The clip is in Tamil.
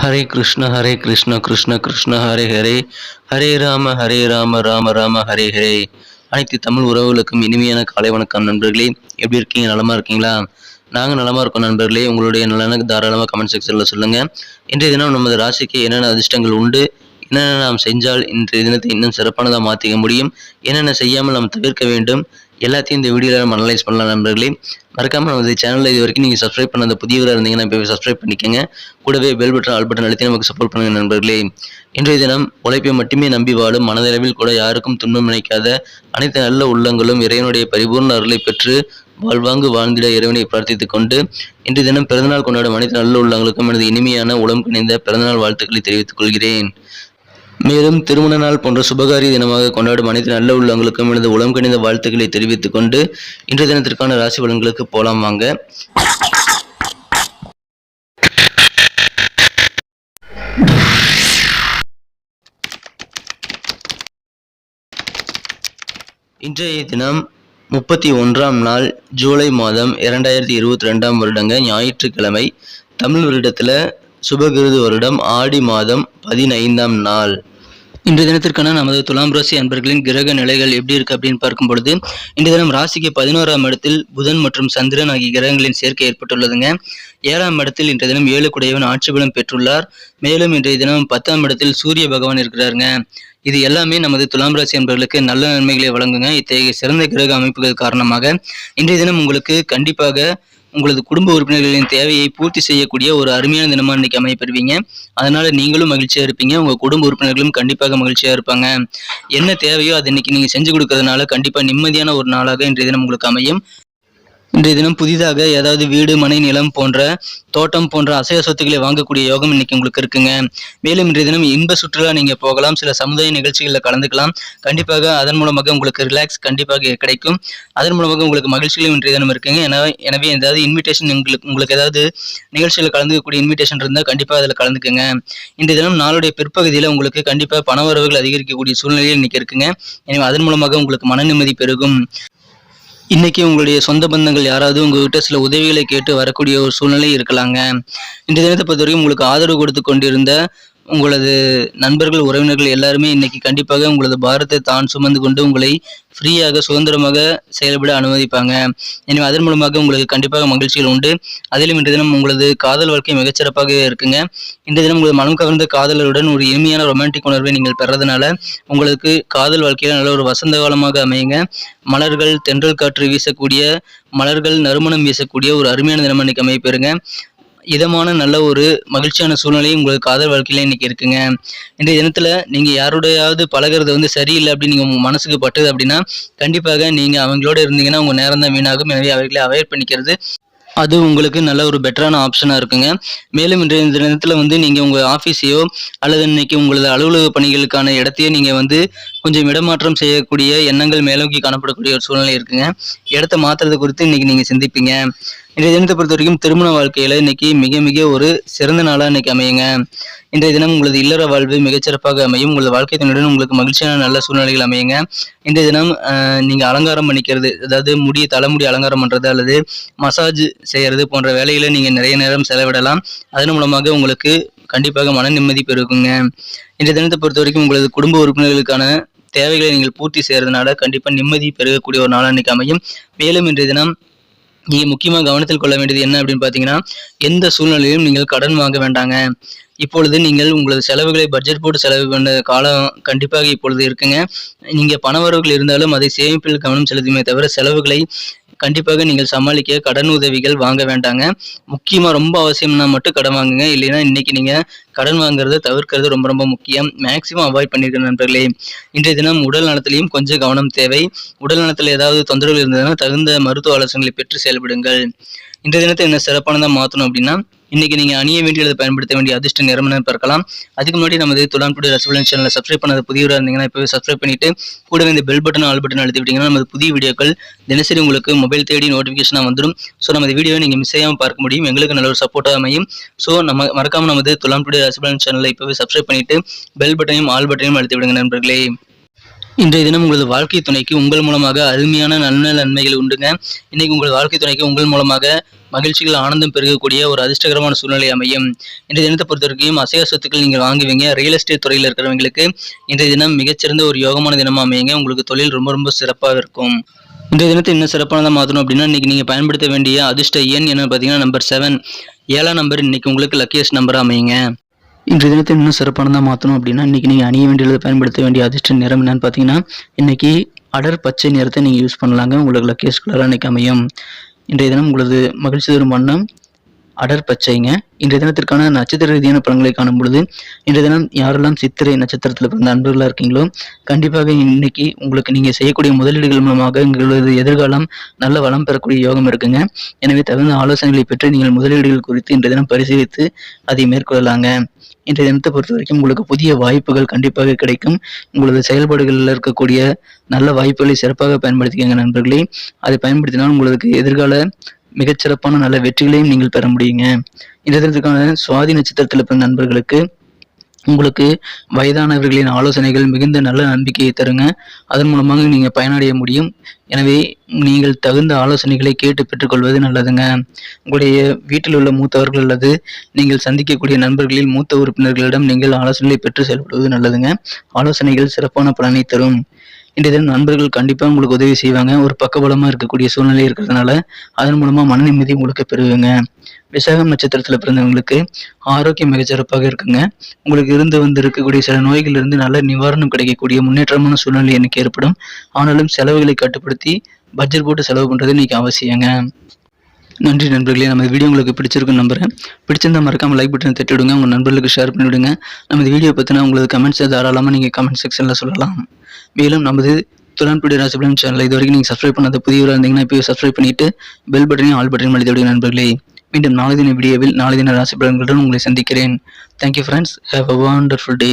ஹரே கிருஷ்ண ஹரே கிருஷ்ண கிருஷ்ண கிருஷ்ண ஹரே ஹரே. ஹரே ராம ஹரே ராம ராம ராம ஹரே ஹரே. அனைத்து தமிழ் உறவுகளுக்கும் இனிமையான காலை வணக்கம் நண்பர்களே. எப்படி இருக்கீங்க? நலமா இருக்கீங்களா? நாங்கள் நலமா இருக்கோம் நண்பர்களே. உங்களுடைய நலனுக்கு தாராளமாக கமெண்ட் செக்ஷனில் சொல்லுங்கள் இன்றைய தினம் நமது ராசிக்கு என்னென்ன அதிர்ஷ்டங்கள் உண்டு? என்னென்ன நாம் செஞ்சால் இன்றைய தினத்தை இன்னும் சிறப்பானதாக மாற்றிக்க முடியும்? என்னென்ன செய்யாமல் நாம் தவிர்க்க வேண்டும்? எல்லாத்தையும் இந்த வீடியோவில் நம்ம அனலைஸ் பண்ணலாம் நண்பர்களே. மறக்காமல் நமது சேனலில் இது வரைக்கும் நீங்கள் சப்ஸ்கிரைப் பண்ணாத புதியவராக இருந்தீங்கன்னா இப்போ சப்ஸ்கிரைப் பண்ணிக்கோங்க. கூடவே பெல் பட்டன் ஆல் பட்டன் அழுத்தி நமக்கு சப்போர்ட் பண்ணுங்கள் நண்பர்களே. இன்றைய தினம் உழைப்பை மட்டுமே நம்பி வாழும் மனதளவில் கூட யாருக்கும் துன்பம் நினைக்காத அனைத்து நல்ல உள்ளங்களும் இறைவனுடைய பரிபூர்ண அருளை பெற்று வாழ்வாங்கு வாழ்ந்திட இறைவனை பிரார்த்தித்துக் கொண்டு இன்றைய தினம் பிறந்தநாள் கொண்டாடும் அனைத்து நல்ல உள்ளங்களுக்கும் எனது இனிமையான உளம் கணிந்த பிறந்தநாள் வாழ்த்துக்களை தெரிவித்துக் கொள்கிறேன். மேலும் திருமண நாள் போன்ற சுபகாரிய தினமாக கொண்டாடும் அனைத்து நல்ல உள்ளவங்களுக்கும் எனது உளம் கணிந்த வாழ்த்துக்களை தெரிவித்துக் கொண்டு இன்றைய தினத்திற்கான ராசி பலன்களுக்கு போலாம் வாங்க. இன்றைய தினம் முப்பத்தி ஒன்றாம் நாள் ஜூலை மாதம் இரண்டாயிரத்தி இருபத்தி ரெண்டாம் வருடங்க ஞாயிற்றுக்கிழமை தமிழ் வருடத்தில் சுபகிருது வருடம் ஆடி மாதம் பதினைந்தாம் நாள். இன்றைய தினத்திற்கான நமது துலாம் ராசி அன்பர்களின் கிரக நிலைகள் எப்படி இருக்கு அப்படின்னு பார்க்கும் பொழுது இன்றைய தினம் ராசிக்கு பதினோராம் இடத்தில் புதன் மற்றும் சந்திரன் ஆகிய கிரகங்களின் சேர்க்கை ஏற்பட்டுள்ளதுங்க. ஏழாம் இடத்தில் இன்றைய தினம் ஏழு குடையவன் ஆட்சி பலம் பெற்றுள்ளார். மேலும் இன்றைய தினம் பத்தாம் இடத்தில் சூரிய பகவான் இருக்கிறாருங்க. இது எல்லாமே நமது துலாம் ராசி என்பவர்களுக்கு நல்ல நன்மைகளை வழங்குங்க. இத்தகைய சிறந்த கிரக அமைப்புகள் காரணமாக இன்றைய தினம் உங்களுக்கு கண்டிப்பாக உங்களது குடும்ப உறுப்பினர்களின் தேவையை பூர்த்தி செய்யக்கூடிய ஒரு அருமையான தினமா இன்னைக்கு அமைப்பெறுவீங்க அதனால நீங்களும் மகிழ்ச்சியா இருப்பீங்க. உங்க குடும்ப உறுப்பினர்களும் கண்டிப்பாக மகிழ்ச்சியா இருப்பாங்க. என்ன தேவையோ அது இன்னைக்கு நீங்க செஞ்சு கொடுக்கறதுனால கண்டிப்பா நிம்மதியான ஒரு நாளாக இன்றைய தினம் உங்களுக்கு அமையும். இன்றைய தினம் புதிதாக ஏதாவது வீடு மனை நிலம் போன்ற தோட்டம் போன்ற அசைய சொத்துக்களை வாங்கக்கூடிய யோகம் இன்னைக்கு உங்களுக்கு இருக்குங்க. மேலும் இன்றைய தினம் இன்ப சுற்றுலா நீங்க போகலாம் சில சமுதாய நிகழ்ச்சிகளில் கலந்துக்கலாம். கண்டிப்பாக அதன் மூலமாக உங்களுக்கு ரிலாக்ஸ் கண்டிப்பாக கிடைக்கும். அதன் மூலமாக உங்களுக்கு மகிழ்ச்சிகளும் இன்றைய தினம் இருக்குங்க. எனவே எனவே ஏதாவது இன்விடேஷன் உங்களுக்கு உங்களுக்கு ஏதாவது நிகழ்ச்சியில் கலந்துக்கக்கூடிய இன்விடேஷன் இருந்தால் கண்டிப்பாக அதில் கலந்துக்குங்க. இன்றைய தினம் நாளுடைய பிற்பகுதியில் உங்களுக்கு கண்டிப்பாக பண வரவுகள் அதிகரிக்கக்கூடிய சூழ்நிலையில் இன்னைக்கு இருக்குங்க. எனவே அதன் மூலமாக உங்களுக்கு மன நிம்மதி பெருகும். இன்னைக்கு உங்களுடைய சொந்த பந்தங்கள் யாராவது உங்ககிட்ட சில உதவிகளை கேட்டு வரக்கூடிய ஒரு சூழ்நிலை இருக்கலாங்க. இந்த தினத்தை பொறுத்தவரைக்கும் உங்களுக்கு ஆதரவு கொடுத்து கொண்டிருந்த உங்களது நண்பர்கள் உறவினர்கள் எல்லாருமே இன்னைக்கு கண்டிப்பாக உங்களது பாரத்தை தான் சுமந்து கொண்டு உங்களை ஃப்ரீயாக சுதந்திரமாக செயல்பட அனுமதிப்பாங்க. எனவே அதன் மூலமாக உங்களுக்கு கண்டிப்பாக மகிழ்ச்சிகள் உண்டு. அதிலும் இன்றைய தினம் உங்களது காதல் வாழ்க்கை மிகச்சிறப்பாக இருக்குங்க. இன்றைய தினம் உங்களது மனம் கவர்ந்த காதலருடன் ஒரு இனிமையான ரொமான்டிக் உணர்வை நீங்கள் பெறதுனால உங்களுக்கு காதல் வாழ்க்கையில் நல்ல ஒரு வசந்த காலமாக அமையுங்க. மலர்கள் தென்றல் காற்று வீசக்கூடிய மலர்கள் நறுமணம் வீசக்கூடிய ஒரு அருமையான தினம் இன்னைக்கு அமைப்பெறுங்க இதமான நல்ல ஒரு மகிழ்ச்சியான சூழ்நிலை உங்களுக்கு காதல் வாழ்க்கையில் இன்னைக்கு இருக்குங்க. இன்றைய தினத்தில் நீங்கள் யாருடையாவது பழகிறது வந்து சரியில்லை அப்படின்னு நீங்கள் உங்கள் மனசுக்கு பட்டுது அப்படின்னா கண்டிப்பாக நீங்கள் அவங்களோட இருந்தீங்கன்னா உங்கள் நேரம் தான் வீணாகும். எனவே அவர்களை அவாய்ட் பண்ணிக்கிறது அது உங்களுக்கு நல்ல ஒரு பெட்டரான ஆப்ஷனாக இருக்குங்க. மேலும் இன்றைய தினத்தில் வந்து நீங்கள் உங்கள் ஆஃபீஸையோ அல்லது இன்னைக்கு உங்களது அலுவலக பணிகளுக்கான இடத்தையோ நீங்கள் வந்து கொஞ்சம் இடமாற்றம் செய்யக்கூடிய எண்ணங்கள் மேலோக்கி காணப்படக்கூடிய ஒரு சூழ்நிலை இருக்குங்க. இடத்த மாற்றுறது குறித்து இன்னைக்கு நீங்கள் சிந்திப்பீங்க. இன்றைய தினத்தை பொறுத்த வரைக்கும் திருமண வாழ்க்கையில் இன்னைக்கு மிக மிக ஒரு சிறந்த நாளாக இன்னைக்கு அமையுங்க. இன்றைய தினம் உங்களது இல்லற வாழ்வு மிகச்சிறப்பாக அமையும். உங்களது வாழ்க்கை துணையுடன் உங்களுக்கு மகிழ்ச்சியான நல்ல சூழ்நிலைகள் அமையுங்க. இன்றைய தினம் நீங்க அலங்காரம் பண்ணிக்கிறது அதாவது முடிய தலைமுடி அலங்காரம் பண்றது அல்லது மசாஜ் செய்யறது போன்ற வேலைகளை நீங்க நிறைய நேரம் செலவிடலாம். அதன் மூலமாக உங்களுக்கு கண்டிப்பாக மன நிம்மதி பெருக்குங்க இன்றைய தினத்தை பொறுத்த வரைக்கும் உங்களது குடும்ப உறுப்பினர்களுக்கான தேவைகளை நீங்கள் பூர்த்தி செய்யறதுனால கண்டிப்பா நிம்மதி பெருகக்கூடிய ஒரு நாளாக அன்னைக்கு அமையும். மேலும் இன்றைய தினம் நீங்க முக்கியமாக கவனத்தில் கொள்ள வேண்டியது என்ன அப்படின்னு பார்த்தீங்கன்னா எந்த சூழ்நிலையிலும் நீங்கள் கடன் வாங்க வேண்டாங்க. இப்பொழுது நீங்கள் உங்களது செலவுகளை பட்ஜெட் போட்டு செலவு பண்ண காலம் கண்டிப்பாக இப்பொழுது இருக்குங்க. நீங்க பணவரவுகள் இருந்தாலும் அதை சேமிப்பில் கவனம் செலுத்துமே தவிர செலவுகளை கண்டிப்பாக நீங்கள் சமாளிக்க கடன் உதவிகள் வாங்க வேண்டாங்க. முக்கியமாக ரொம்ப அவசியம்னா மட்டும் கடன் வாங்குங்க. இல்லைன்னா இன்னைக்கு நீங்கள் கடன் வாங்குறத தவிர்க்கிறது ரொம்ப ரொம்ப முக்கியம். மேக்சிமம் அவாய்ட் பண்ணியிருக்க நண்பர்களே. இன்றைய தினம் உடல் நலத்திலையும் கொஞ்சம் கவனம் தேவை. உடல் நலத்தில் ஏதாவது தொந்தரவு இருந்ததுன்னா தகுந்த மருத்துவ ஆலோசனைகளை பெற்று செயல்படுங்கள். இன்றைய தினத்தை என்ன சிறப்பானதாக மாற்றணும் அப்படின்னா இன்னைக்கு நீங்க அணிய வேண்டியதை பயன்படுத்த வேண்டிய அதிர்ஷ்ட நிறம் பார்க்கலாம். அதுக்கு முன்னாடி நமது துலாம் டுடே ரசபலன் சேனலை சப்ஸ்கிரைப் பண்ணாத புதியவராக இருந்தீங்கன்னா இப்போவே சப்ஸ்கிரைப் பண்ணிட்டு கூடவே இந்த பெல் பட்டன் ஆல் பட்டன் அழுத்தி விட்டீங்கன்னா நமது புதிய வீடியோக்கள் தினசரி உங்களுக்கு மொபைல் தேடி நோட்டிஃபிகேஷனாக வந்துடும் ஸோ நமது வீடியோவை நீங்கள் மிஸ் செய்யாமல் பார்க்க முடியும். எங்களுக்கு நல்ல ஒரு சப்போர்ட்டாக அமையும். ஸோ நம்ம மறக்காம நமது துலாம் டுடே ரசபலன் சேனலை இப்போவே சப்ஸ்கிரைப் பண்ணிட்டு பெல் பட்டனையும் ஆல் பட்டனையும் அழுத்தி விடுங்க நண்பர்களே. இன்றைய தினம் உங்களது வாழ்க்கை துணைக்கு உங்கள் மூலமாக அருமையான நன்மை நன்மைகள் உண்டுங்க. இன்னைக்கு உங்கள் வாழ்க்கை துணைக்கு உங்கள் மூலமாக மகிழ்ச்சிகள் ஆனந்தம் பெருகக்கூடிய ஒரு அதிர்ஷ்டகரமான சூழ்நிலை அமையும். இன்றைய தினத்தை பொறுத்த வரைக்கும் அசைய சொத்துக்கள் நீங்கள் வாங்குவீங்க. ரியல் எஸ்டேட் துறையில் இருக்கிறவங்களுக்கு இன்றைய தினம் மிகச்சிறந்த ஒரு யோகமான தினமாக அமையுங்க. உங்களுக்கு தொழில் ரொம்ப ரொம்ப சிறப்பாக இருக்கும். இந்த தினத்தை இன்னும் சிறப்பானதாக மாற்றணும் அப்படின்னா இன்றைக்கி நீங்கள் பயன்படுத்த வேண்டிய அதிர்ஷ்ட எண் என்னென்னு பார்த்தீங்கன்னா நம்பர் செவன் ஏழாம் நம்பர் இன்னைக்கு உங்களுக்கு லக்கியஸ்ட் நம்பர் அமையுங்க. இன்றைய தினத்தை இன்னும் சிறப்பானதாக மாற்றணும் அப்படின்னா இன்றைக்கி நீங்கள் அணிய வேண்டியது பயன்படுத்த வேண்டிய அதிர்ஷ்ட நிறம் என்னன்னு பார்த்தீங்கன்னா இன்றைக்கி அடர் பச்சை நிறத்தை நீங்கள் யூஸ் பண்ணலாங்க. உங்களுக்கு லக்கியஸ்ட் கலராக இன்றைக்கி அமையும். இன்றைய தினம் உங்களது மகிழ்ச்சி தரும் வண்ணம் அடர் பச்சைங்க. இன்றைய தினத்திற்கான நட்சத்திர ரீதியான பலன்களை காணும் பொழுது இன்றைய தினம் யாரெல்லாம் சித்திரை நட்சத்திரத்தில் பிறந்த அன்பர்களாக இருக்கீங்களோ கண்டிப்பாக இன்னைக்கு உங்களுக்கு நீங்கள் செய்யக்கூடிய முதலீடுகள் மூலமாக உங்களது எதிர்காலம் நல்ல வளம் பெறக்கூடிய யோகம் இருக்குங்க. எனவே தகுந்த ஆலோசனைகளை பெற்று நீங்கள் முதலீடுகள் குறித்து இன்றைய தினம் பரிசீலித்து அதை மேற்கொள்ளலாங்க. இன்றைய தினத்தை பொறுத்த வரைக்கும் உங்களுக்கு புதிய வாய்ப்புகள் கண்டிப்பாக கிடைக்கும். உங்களது செயல்பாடுகளில் இருக்கக்கூடிய நல்ல வாய்ப்புகளை சிறப்பாக பயன்படுத்திக்கங்க நண்பர்களே. அதை பயன்படுத்தினால் உங்களுக்கு எதிர்கால மிகச்சிறப்பான நல்ல வெற்றிகளையும் நீங்கள் பெற முடியுங்க. இந்த தினத்துக்கான சுவாதி நட்சத்திரத்தில் பிறந்த நண்பர்களுக்கு உங்களுக்கு வயதானவர்களின் ஆலோசனைகள் மிகுந்த நல்ல நம்பிக்கையை தருங்க. அதன் மூலமாக நீங்கள் பயனடைய முடியும். எனவே நீங்கள் தகுந்த ஆலோசனைகளை கேட்டு பெற்றுக்கொள்வது நல்லதுங்க. உங்களுடைய வீட்டில் உள்ள மூத்தவர்கள் அல்லது நீங்கள் சந்திக்கக்கூடிய நண்பர்களில் மூத்த உறுப்பினர்களிடம் நீங்கள் ஆலோசனைகளை பெற்று செயல்படுவது நல்லதுங்க. ஆலோசனைகள் சிறப்பான பலனை தரும். இன்றைய தினம் நண்பர்கள் கண்டிப்பாக உங்களுக்கு உதவி செய்வாங்க. ஒரு பக்கபலமாக இருக்கக்கூடிய சூழ்நிலை இருக்கிறதுனால அதன் மூலமாக மன நிம்மதி உங்களுக்கு பெறுவீங்க. விசாகம் நட்சத்திரத்தில் பிறந்தவங்களுக்கு ஆரோக்கியம் மிகச்சிறப்பாக இருக்குங்க. உங்களுக்கு இருந்து வந்து இருக்கக்கூடிய சில நோய்களிலிருந்து இருந்து நல்ல நிவாரணம் கிடைக்கக்கூடிய முன்னேற்றமான சூழ்நிலை எனக்கு ஏற்படும். ஆனாலும் செலவுகளை கட்டுப்படுத்தி பட்ஜெட் போட்டு செலவு பண்ணுறது இன்றைக்கி அவசியங்க. நன்றி நண்பர்களே நம்ம வீடியோ உங்களுக்கு பிடிச்சிருக்குன்னு நம்புறேன். பிடிச்சிருந்தா மறக்காமல் லைக் பட்டன் தட்டிவிடுங்க. உங்கள் நண்பர்களுக்கு ஷேர் பண்ணிவிடுங்க. நம்ம வீடியோ பற்றினா உங்களுக்கு கமெண்ட்ஸை தாராளமாக நீங்கள் கமெண்ட் செக்ஷனில் சொல்லலாம். மேலும் நமது துலான்புடி ராசிபலன் சேனல் இது வரைக்கும் நீங்கள் சப்ஸ்கிரைப் பண்ணாத புதியவராக இருந்தீங்கன்னா இப்போ சப்ஸ்கிரைப் பண்ணிட்டு பெல் பட்டனையும் ஆல் பட்டனையும் அளித்து விடுங்க நண்பர்களே. மீண்டும் நாளை தின வீடியோவில் நாளை தின ராசி பலன்களுடன் உங்களை சந்திக்கிறேன். Thank you friends have a wonderful day